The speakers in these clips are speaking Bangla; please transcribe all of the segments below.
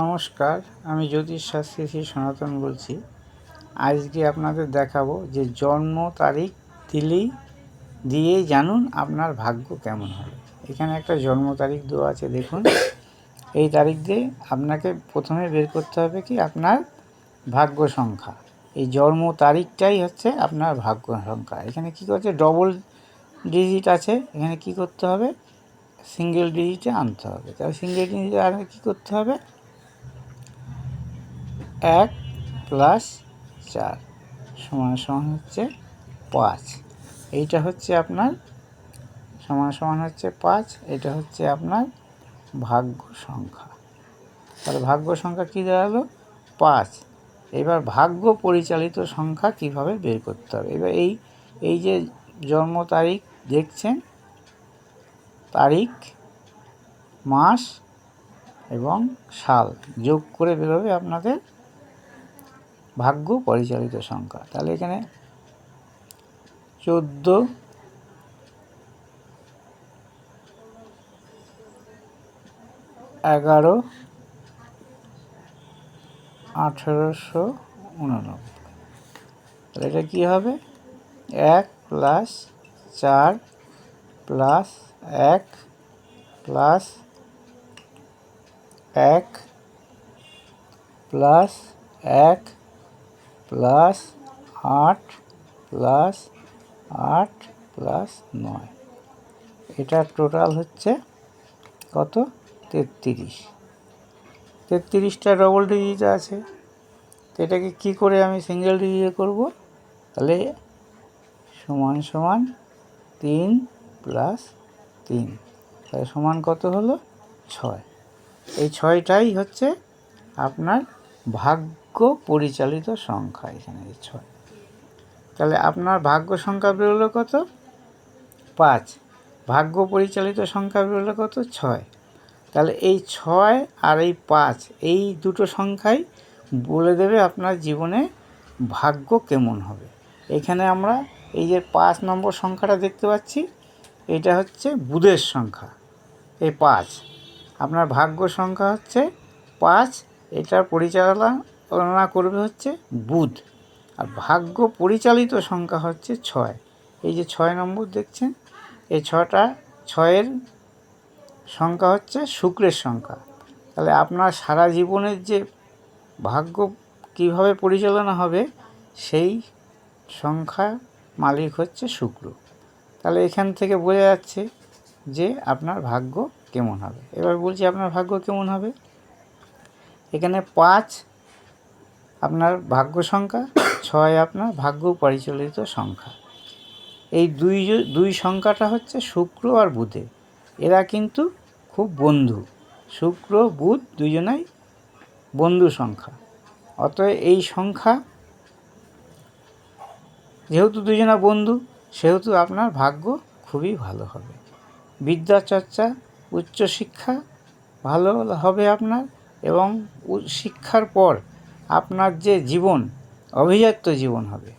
নমস্কার, আমি জ্যোতিষ শাস্ত্রী শ্রী সনাতন বলছি। আজকে আপনাদের দেখাবো যে জন্ম তারিখ দিলেই দিয়েই জানুন আপনার ভাগ্য কেমন হবে। এখানে একটা জন্ম তারিখ দেওয়া আছে, দেখুন। এই তারিখ দিয়ে আপনাকে প্রথমে বের করতে হবে কি? আপনার ভাগ্য সংখ্যা। এই জন্ম তারিখটাই হচ্ছে আপনার ভাগ্য সংখ্যা। এখানে কি করছে? ডবল ডিজিট আছে। এখানে কি করতে হবে? সিঙ্গেল ডিজিটে আনতে হবে। তাহলে সিঙ্গেল ডিজিটে আনতে কী করতে হবে? এক প্লাস চার সমান সমান হচ্ছে পাঁচ। এইটা হচ্ছে আপনার সমান সমান হচ্ছে পাঁচ, এটা হচ্ছে আপনার ভাগ্য সংখ্যা। তাহলে ভাগ্য সংখ্যা কী দাঁড়াল? পাঁচ। এবার ভাগ্য পরিচালিত সংখ্যা কীভাবে বের করতে হবে? এবার এই এই যে জন্ম তারিখ দেখছেন, তারিখ, মাস এবং সাল যোগ করে বেরোবে আপনাদের ভাগ্য পরিচালিত সংখ্যা। তাহলে এখানে চোদ্দ এগারো আঠেরোশো উননব্বই। তাহলে এটা কী হবে? এক প্লাস চার প্লাস এক প্লাস এক প্লাস এক প্লাস আট প্লাস আট প্লাস নয়। এটার টোটাল হচ্ছে কত? তেত্রিশ। তেত্রিশটা ডবল ডিজিট আছে। তো এটাকে কী করে আমি সিঙ্গেল ডিজিটে করব? তাহলে সমান সমান তিন প্লাস তিন। তাহলে সমান কত হলো? ছয়। এই ছয়টাই হচ্ছে আপনার ভাগ্য পরিচালিত সংখ্যা এখানে ছয়। তাহলে আপনার ভাগ্য সংখ্যা বেরোলো কত? পাঁচ। ভাগ্য পরিচালিত সংখ্যা বেরোলো কত? ছয়। তাহলে এই ছয় আর এই পাঁচ, এই দুটো সংখ্যাই বলে দেবে আপনার জীবনে ভাগ্য কেমন হবে। এখানে আমরা এই যে পাঁচ নম্বর সংখ্যাটা দেখতে পাচ্ছি, এটা হচ্ছে বুধের সংখ্যা, এই পাঁচ। আপনার ভাগ্য সংখ্যা হচ্ছে পাঁচ, এটার পরিচালনা করবে হচ্ছে বুধ। আর ভাগ্য পরিচালিত সংখ্যা হচ্ছে ছয়। এই যে ছয় নম্বর দেখছেন, এই ছটা, ছয়ের সংখ্যা হচ্ছে শুক্রের সংখ্যা। তাহলে আপনার সারা জীবনের যে ভাগ্য কীভাবে পরিচালনা হবে, সেই সংখ্যা মালিক হচ্ছে শুক্র। তাহলে এখান থেকে বোঝা যাচ্ছে যে আপনার ভাগ্য কেমন হবে। এবার বলছি আপনার ভাগ্য কেমন হবে? এখানে পাঁচ আপনার ভাগ্য সংখ্যা, ছয় আপনার ভাগ্য পরিচালিত সংখ্যা। এই দুই দুই সংখ্যাটা হচ্ছে শুক্র আর বুধে। এরা কিন্তু খুব বন্ধু। শুক্র, বুধ দুজনাই বন্ধু সংখ্যা। অতএব এই সংখ্যা যেহেতু দুজনা বন্ধু, সেহেতু আপনার ভাগ্য খুবই ভালো হবে। বিদ্যা চর্চা উচ্চশিক্ষা ভালো হবে আপনার এবং শিক্ষার পর আপনার যে জীবন, অভিজাত্য জীবন হবে।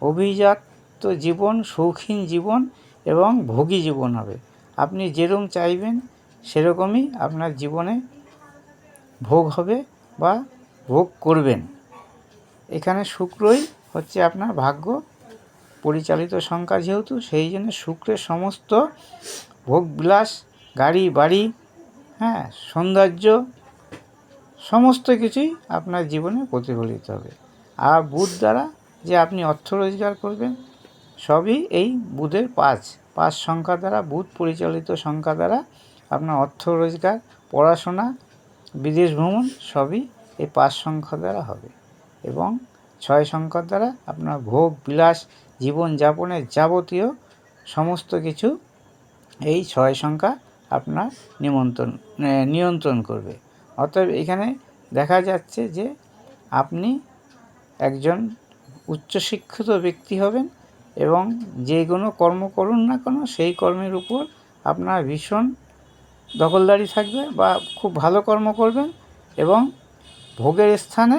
অভিজাত্য জীবন শৌখিন জীবন এবং ভোগী জীবন হবে। আপনি যেরকম চাইবেন, সেরকমই আপনার জীবনে ভোগ হবে বা ভোগ করবেন। এখানে শুক্রই হচ্ছে আপনার ভাগ্য। পরিচালিত সংখ্যা যেহেতু, সেই জন্য শুক্রের সমস্ত ভোগবিলাস, গাড়ি, বাড়ি হ্যাঁ সৌন্দর্য সমস্ত কিছুই আপনার জীবনে প্রতিফলিত হবে। আর বুধ দ্বারা যে আপনি অর্থ রোজগার করবেন, সবই এই বুধের পাঁচ পাঁচ সংখ্যা দ্বারা, বুধ পরিচালিত সংখ্যা দ্বারা আপনার অর্থ রোজগার, পড়াশোনা, বিদেশ ভ্রমণ, সবই এই পাঁচ সংখ্যা দ্বারা হবে। এবং ছয় সংখ্যার দ্বারা আপনার ভোগ, বিলাস, জীবনযাপনের যাবতীয় সমস্ত কিছু এই ছয় সংখ্যা আপনার নিমন্ত্রণ নিয়ন্ত্রণ করবে। অতএব এখানে দেখা যাচ্ছে যে আপনি একজন উচ্চশিক্ষিত ব্যক্তি হবেন এবং যে কোনো কর্ম করুন না কেন, সেই কর্মের উপর আপনার ভীষণ দখলদারি থাকবে বা খুব ভালো কর্ম করবেন এবং ভোগের স্থানে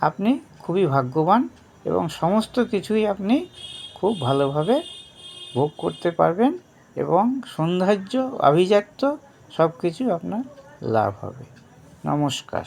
আপনি খুবই ভাগ্যবান এবং সমস্ত কিছুই আপনি খুব ভালোভাবে ভোগ করতে পারবেন এবং সৌন্দর্য, আভিজাত্য সব কিছু আপনার লাভ হবে। নমস্কার।